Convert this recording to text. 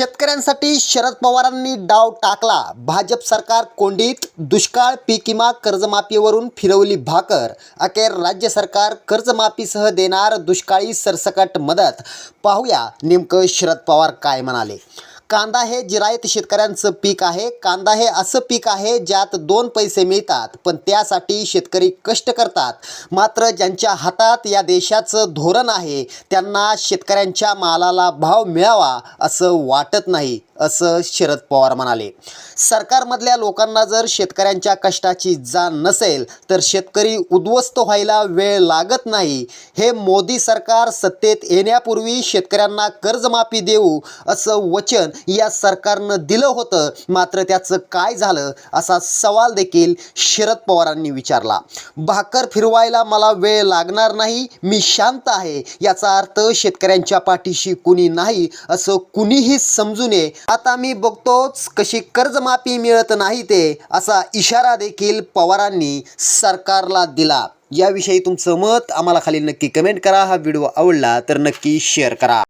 शेतकऱ्यांसाठी शरद पवारांनी डाव टाकला. भाजप सरकार कोंडीत दुष्काळ पीक विमा कर्जमाफीवरून फिरवली भाकर. अखेर राज्य सरकार कर्जमाफीसह देणार दुष्काळी सरसकट मदत. पाहूया नेमकं शरद पवार काय म्हणाले. कांदा हे जिरायत शेतकऱ्यांचं पीक आहे. कांदा हे असं पीक आहे ज्यात दोन पैसे मिळतात पण त्यासाठी शेतकरी कष्ट करतात. मात्र ज्यांच्या हातात या देशाचं धोरण आहे त्यांना शेतकऱ्यांच्या मालाला भाव मिळावा असं वाटत नाही. असं शरद पवार म्हणाले. सरकारमधल्या लोकांना जर शेतकऱ्यांच्या कष्टाची जाण नसेल तर शेतकरी उद्ध्वस्त व्हायला वेळ लागत नाही. हे मोदी सरकार सत्तेत येण्यापूर्वी शेतकऱ्यांना कर्जमाफी देऊ असं वचन या सरकारनं दिलं होतं. मात्र त्याचं काय झालं असा सवाल देखील शरद पवारांनी विचारला. भाकर फिरवायला मला वेळ लागणार नाही मी शांत आहे याचा अर्थ शेतकऱ्यांच्या पाठीशी कुणी नाही असं कुणीही समजू नये. आता मी बघतोच कशी कर्जमाफी मिळत नाही ते असा इशारा देखील पवारांनी सरकारला दिला. याविषयी तुमचं मत आम्हाला खाली नक्की कमेंट करा. हा व्हिडिओ आवडला तर नक्की शेअर करा.